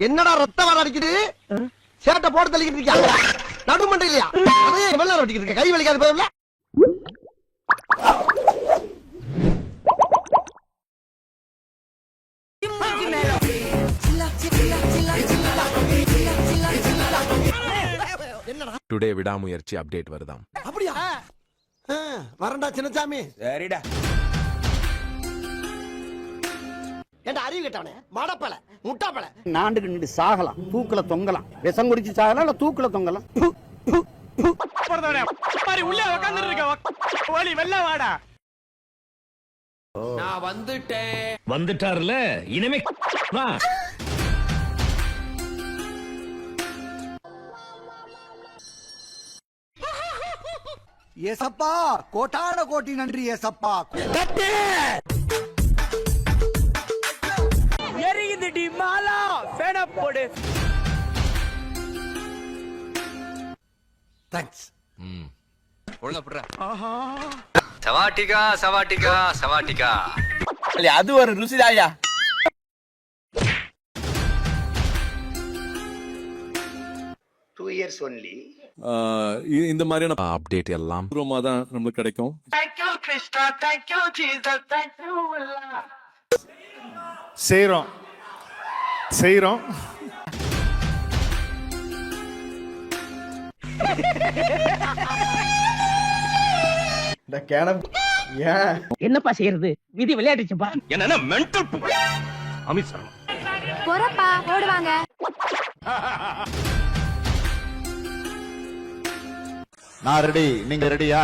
என்னடா ரத்தம் வர அடிக்குது? சேட்டை போட்டு தள்ளிக்கிட்டு இருக்கியா? நடுமண்டை இல்லையா அதே வெள்ள வெட்டிக்கிட்டு இருக்க. கை வலிக்காது என்னடா? டுடே விடாமுயற்சி அப்டேட் வருதாம். அப்படியா? ஆ, வரேன்டா சின்னசாமி சரிடா. ஏன்டா அறிவு கேட்டவனே? மடப்பல முட்டாப்பல. நாண்டுக்கு நின்று சாகலாம். தூக்குல தொங்கலாம். விஷம் குடிச்சு சாகலாம் இல்ல தூக்குல தொங்கலாம். உள்ளே உட்கார்ந்து இருக்க ஓலி வெள்ள வாடா. நான் வந்துட்டேன். வந்துட்டாருல இனிமே வா. ஏசப்பா கோட்டான கோட்டி நன்றி ஏசப்பா. எரியுதுடி போடு. தேங்க்ஸ் ஒழுங்கா புடுறா. சவாட்டிகா சவாட்டிகா சவாட்டிகா அது ஒரு ருசிதாயா? டூ இயர்ஸ் ஒன்லி இந்த மாதிரியான அப்டேட் எல்லாம். அப்புறமா தான் நம்மளுக்கு கிடைக்கும். செய்கிறோம் செய்கிறோம் என்னப்பா செய்யறது? விதி விளையாடுச்சுப்பா என்ன மென்டல் அமித் சர்மா. பொறப்பா ஓடுவாங்க. நான் ரெடி நீங்க ரெடியா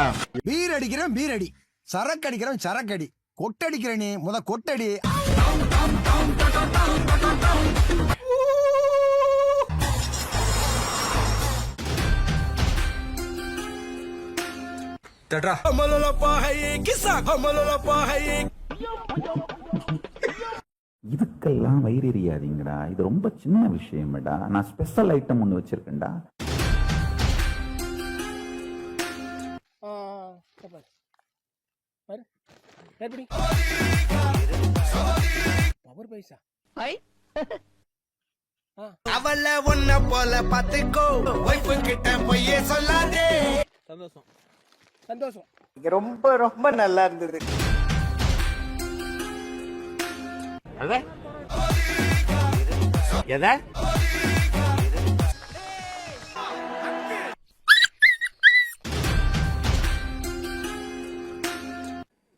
பீர் அடிக்கிறேன் பீர் அடி சரக்கு அடிக்கிறேன் சரக்கு அடி. கொட்டடிக்கிற நீ. முத கொட்டடி. இதுக்கெல்லாம் வயிறு எரியாதீங்கடா. இது ரொம்ப சின்ன விஷயம்டா. நான் ஸ்பெஷல் ஐட்டம் ஒன்று வச்சிருக்கேன்டா. அவள உன்ன போல பாத்துக்கோ வைப்பு கிட்ட பொய்யே சொல்லாதே. சந்தோஷம். சந்தோஷம். ரொம்ப ரொம்ப நல்லா இருந்தது. எதை?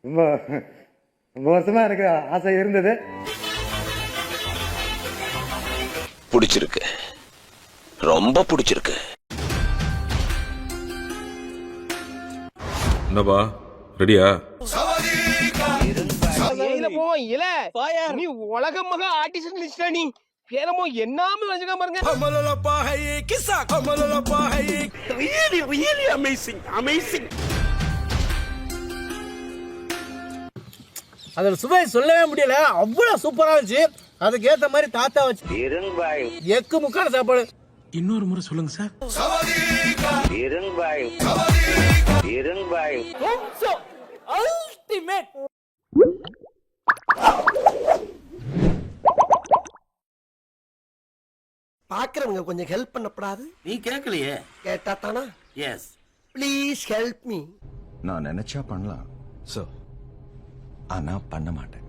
ரொம்ப ரொம்ப வருஷமா எனக்கு ஆசை இருந்தது. பிடிச்சிருக்கு. ரொம்ப பிடிச்சிருக்கு. என்னப்பா? ரெடியா? இல. போ இல நீ உலக மக ஆர்டிஸ்ட் லிஸ்டா நீ பேரமோ என்னாம வச்சுக்க பாருங்க கமலல பாஹை கிசா கமலல பாஹை ரியலி ரியலி அமேசிங் அமேசிங் அதுல சுவை சொல்லவே முடியல. அவ்வளவு சூப்பரா இருந்துச்சு. அதுக்கு ஏத்த மாதிரி தாத்தா வச்சு எக்கு முக்கான சாப்பாடு. இன்னொரு முறை சொல்லுங்க சார். அல்டிமேட் பாக்குறவங்க கொஞ்சம் ஹெல்ப் பண்ணப்படாது. நீ கேட்கலையே கேட்டா தானா? எஸ் ப்ளீஸ் ஹெல்ப் மீ நான் நினைச்சா பண்ணலாம் ஸோ ஆனா பண்ண மாட்டேன்.